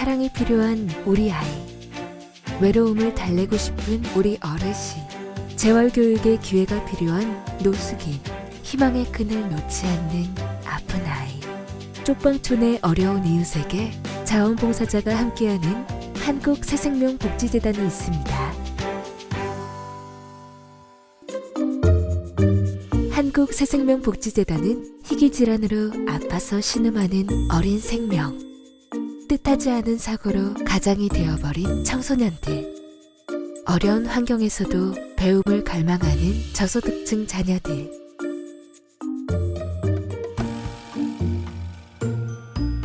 사랑이 필요한 우리 아이. 외로움을 달래고 싶은 우리 어르신. 재활교육의 기회가 필요한 노숙인. 희망의 끈을 놓지 않는 아픈 아이. 쪽방촌의 어려운 이웃에게 자원봉사자가 함께하는 한국 새생명 복지재단이 있습니다. 한국 새생명 복지재단은 희귀 질환으로 아파서 신음하는 어린 생명, 뜻하지 않은 사고로 가장이 되어버린 청소년들, 어려운 환경에서도 배움을 갈망하는 저소득층 자녀들,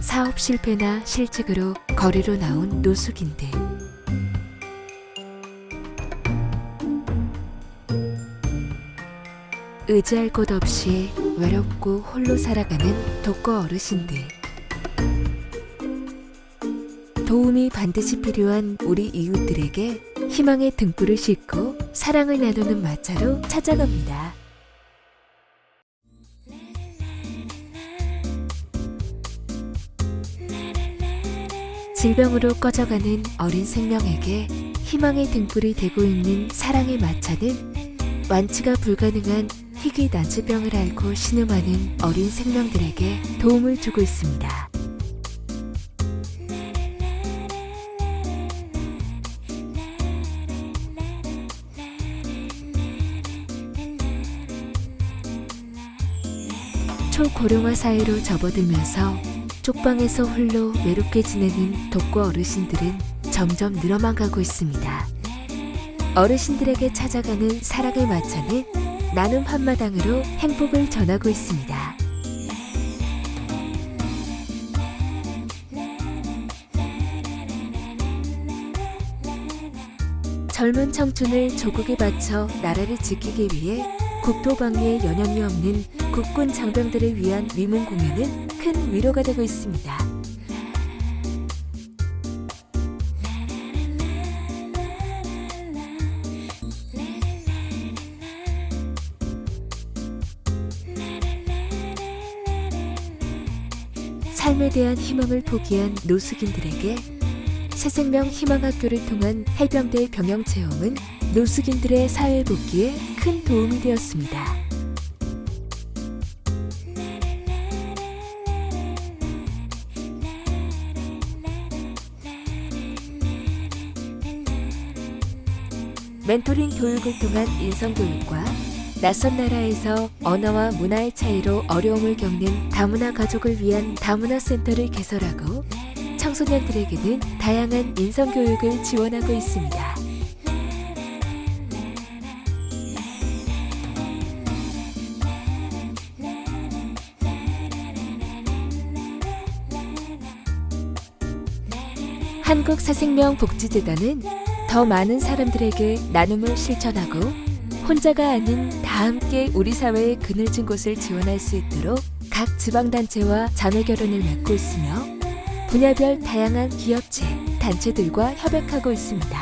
사업 실패나 실직으로 거리로 나온 노숙인들, 의지할 곳 없이 외롭고 홀로 살아가는 독거 어르신들. 도움이 반드시 필요한 우리 이웃들에게 희망의 등불을 싣고 사랑을 나누는 마차로 찾아갑니다. 질병으로 꺼져가는 어린 생명에게 희망의 등불이 되고 있는 사랑의 마차는 완치가 불가능한 희귀 난치병을 앓고 신음하는 어린 생명들에게 도움을 주고 있습니다. 초고령화 사회로 접어들면서 쪽방에서 홀로 외롭게 지내는 독거 어르신들은 점점 늘어만 가고 있습니다. 어르신들에게 찾아가는 사랑의 마차는 나눔 한마당으로 행복을 전하고 있습니다. 젊은 청춘을 조국에 바쳐 나라를 지키기 위해 국토방위에 연연이 없는 국군 장병들을 위한 위문 공연은 큰 위로가 되고 있습니다. 삶에 대한 희망을 포기한 노숙인들에게 새생명 희망학교를 통한 해병대 병영 체험은 노숙인들의 사회 복귀에 큰 도움이 되었습니다. 멘토링 교육을 통한 인성교육과 낯선 나라에서 언어와 문화의 차이로 어려움을 겪는 다문화 가족을 위한 다문화 센터를 개설하고 청소년들에게는 다양한 인성교육을 지원하고 있습니다. 한국사생명 복지재단은 더 많은 사람들에게 나눔을 실천하고 혼자가 아닌 다 함께 우리 사회의 그늘진 곳을 지원할 수 있도록 각 지방단체와 자매결연을 맺고 있으며 분야별 다양한 기업체, 단체들과 협약하고 있습니다.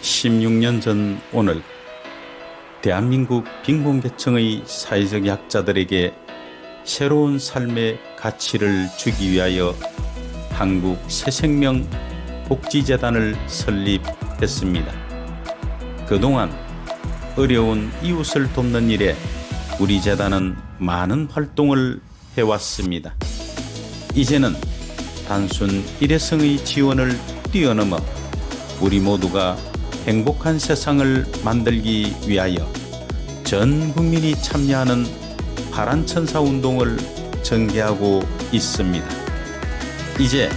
십육 년 전 오늘 대한민국 빈곤계층의 사회적 약자들에게 새로운 삶의 가치를 주기 위하여 한국 새생명 복지재단을 설립했습니다. 그동안 어려운 이웃을 돕는 일에 우리 재단은 많은 활동을 해왔습니다. 이제는 단순 일회성의 지원을 뛰어넘어 우리 모두가 행복한 세상을 만들기 위하여 전 국민이 참여하는 파란 천사 운동을 전개하고 있습니다. 이제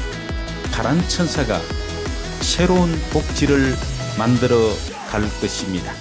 파란 천사가 새로운 복지를 만들어 갈 것입니다.